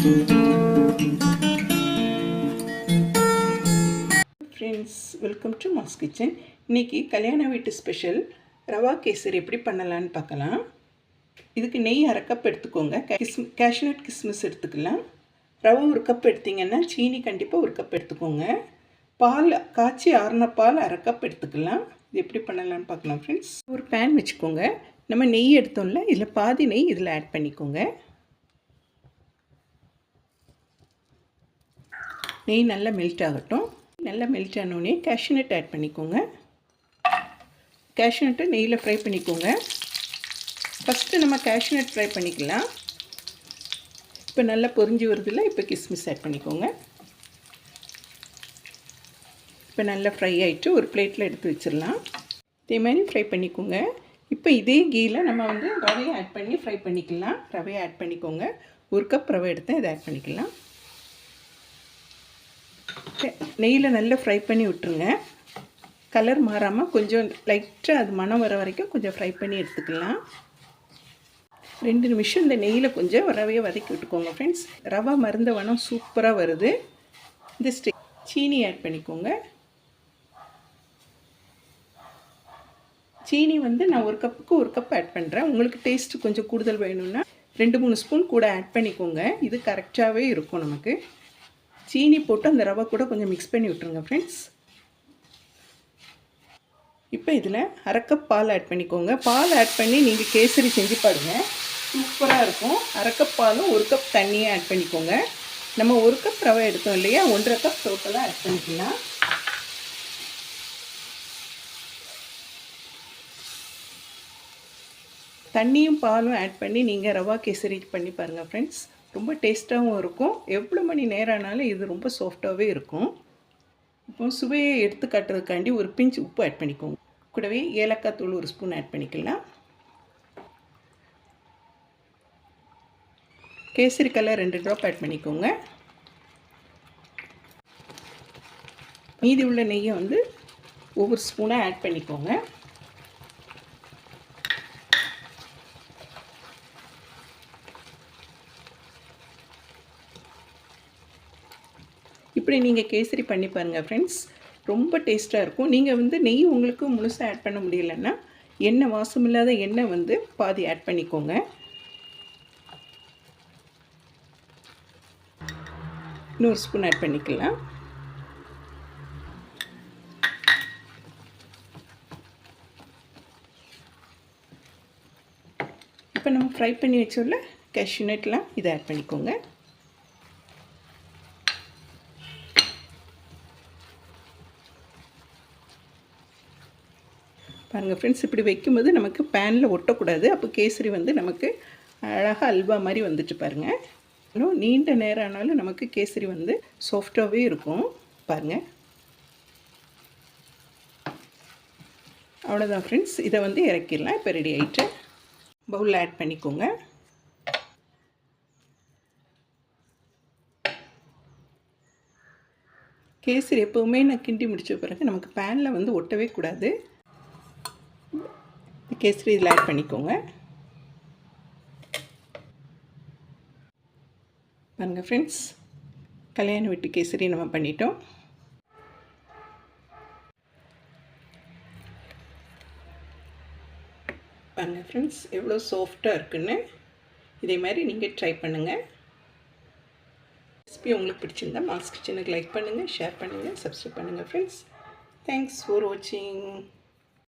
Friends welcome to mass kitchen இன்றைக்கி கல்யாண வீட்டு ஸ்பெஷல் ரவா கேசரி எப்படி பண்ணலான்னு பார்க்கலாம். இதுக்கு நெய் அரை கப் எடுத்துக்கோங்க. கிஸ் கேஷ்நட் கிஸ்மிஸ் எடுத்துக்கலாம். ரவை ஒரு கப் எடுத்திங்கன்னா சீனி கண்டிப்பாக ஒரு கப் எடுத்துக்கோங்க. பால் காய்ச்சி ஆறுன பால் அரை கப் எடுத்துக்கலாம். இது எப்படி பண்ணலான்னு பார்க்கலாம் ஃப்ரெண்ட்ஸ் ஒரு பேன் வச்சுக்கோங்க. நம்ம நெய் எடுத்தோம்ல இதில் பாதி நெய் இதில் ஆட் பண்ணிக்கோங்க. நெய் நல்லா மெல்ட் ஆகட்டும். நல்லா மெல்ட் ஆனோடனே கேஷ்யூநட் ஆட் பண்ணிக்கோங்க. கேஷ்யூநட்டை நெய்யில் ஃப்ரை பண்ணிக்கோங்க. ஃபஸ்ட்டு நம்ம கேஷ்யூநட் ஃப்ரை பண்ணிக்கலாம். இப்போ நல்லா பொரிஞ்சு வருதில்ல இப்போ கிஸ்மிஸ் ஆட் பண்ணிக்கோங்க. இப்போ நல்லா ஃப்ரை ஆகிட்டு ஒரு பிளேட்டில் எடுத்து வச்சிடலாம். இதே மாதிரி ஃப்ரை பண்ணிக்கோங்க. இப்போ இதே கீயில் நம்ம வந்து ரவையை ஆட் பண்ணி ஃப்ரை பண்ணிக்கலாம். ரவையை ஆட் பண்ணிக்கோங்க. ஒரு கப் ரவை எடுத்து இதை ஆட் பண்ணிக்கலாம். நெய்யில் நல்லா ஃப்ரை பண்ணி விட்டுருங்க. கலர் மாறாமல் கொஞ்சம் லைட்டாக அது மனம் வர வரைக்கும் கொஞ்சம் ஃப்ரை பண்ணி எடுத்துக்கலாம். ரெண்டு நிமிஷம் இந்த நெய்யில் கொஞ்சம் ரவையை வதக்கி விட்டுக்கோங்க ஃப்ரெண்ட்ஸ் ரவை மருந்த வனம் சூப்பராக வருது. இந்த ஸ்டே சீனி ஆட் பண்ணிக்கோங்க. சீனி வந்து நான் ஒரு கப்புக்கு ஒரு கப் ஆட் பண்ணுறேன் உங்களுக்கு டேஸ்ட்டு கொஞ்சம் கூடுதல் வேணும்னா ரெண்டு மூணு ஸ்பூன் கூட ஆட் பண்ணிக்கோங்க. இது கரெக்டாகவே இருக்கும் நமக்கு. சீனி போட்டு அந்த ரவை கூட கொஞ்சம் மிக்ஸ் பண்ணி விட்ருங்க ஃப்ரெண்ட்ஸ் இப்போ இதில் அரை கப் பால் ஆட் பண்ணிக்கோங்க. பால் ஆட் பண்ணி நீங்கள் கேசரி செஞ்சு பாருங்கள் சூப்பராக இருக்கும். அரை கப் பாலும் ஒரு கப் தண்ணியும் ஆட் பண்ணிக்கோங்க. நம்ம ஒரு கப் ரவை எடுத்தோம் இல்லையா? ஒன்றரை கப் டோட்டலாக ஆட் பண்ணிக்கலாம். தண்ணியும் பாலும் ஆட் பண்ணி நீங்கள் ரவா கேசரி பண்ணி பாருங்கள் ஃப்ரெண்ட்ஸ் ரொம்ப டேஸ்ட்டாகவும் இருக்கும். எவ்வளோ மணி நேரம் ஆனாலும் இது ரொம்ப சாஃப்டாகவே இருக்கும். இப்போ சுவையை எடுத்து காட்டுறதுக்காண்டி ஒரு பிஞ்ச் உப்பு ஆட் பண்ணிக்கோங்க. கூடவே ஏலக்காய் தூள் ஒரு ஸ்பூன் ஆட் பண்ணிக்கலாம். கேசரி கலர் ரெண்டு ட்ராப் ஆட் பண்ணிக்கோங்க. மீதி உள்ள நெய்யை வந்து ஒவ்வொரு ஸ்பூனாக ஆட் பண்ணிக்கோங்க. இப்படி நீங்கள் கேசரி பண்ணி பாருங்கள் ஃப்ரெண்ட்ஸ் ரொம்ப டேஸ்ட்டாக இருக்கும். நீங்கள் வந்து நெய் உங்களுக்கு முழுசாக ஆட் பண்ண முடியலன்னா எண்ணெய் வாசம் இல்லாத எண்ணெய் வந்து பாதி ஆட் பண்ணிக்கோங்க. இன்னொரு ஸ்பூன் ஆட் பண்ணிக்கலாம். இப்போ நம்ம ஃப்ரை பண்ணி வச்சோம்ல கேஷ்யூ நட்லாம் இதை ஆட் பண்ணிக்கோங்க. பாருங்கள் ஃப்ரெண்ட்ஸ் இப்படி வைக்கும்போது நமக்கு பேனில் ஒட்டக்கூடாது. அப்போ கேசரி வந்து நமக்கு அழகாக அல்வா மாதிரி வந்துட்டு பாருங்கள் இன்னும் நீண்ட நேரம் ஆனாலும் நமக்கு கேசரி வந்து சாஃப்டாகவே இருக்கும். பாருங்கள் அவ்வளோதான் ஃப்ரெண்ட்ஸ் இதை வந்து இறக்கிடலாம். இப்போ ரெடி ஆகிட்டு பவுலில் ஆட் பண்ணிக்கோங்க. கேசரி எப்போவுமே நான் கிண்டி முடித்த பிறகு நமக்கு பேனில் வந்து ஒட்டவே கூடாது. கேசரி இதில் ஆட் பண்ணிக்கோங்க. பாருங்கள் ஃப்ரெண்ட்ஸ் கல்யாண வீட்டு கேசரி நம்ம பண்ணிட்டோம். பாருங்கள் ஃப்ரெண்ட்ஸ் எவ்வளோ சாஃப்டாக இருக்குன்னு. இதே மாதிரி நீங்கள் ட்ரை பண்ணுங்கள் ரெசிபி உங்களுக்கு பிடிச்சிருந்தா மாஸ்க் கிச்சனுக்கு லைக் பண்ணுங்கள் ஷேர் பண்ணுங்கள் சப்ஸ்கிரைப் பண்ணுங்கள் ஃப்ரெண்ட்ஸ் தேங்க்ஸ் ஃபார் வாட்சிங்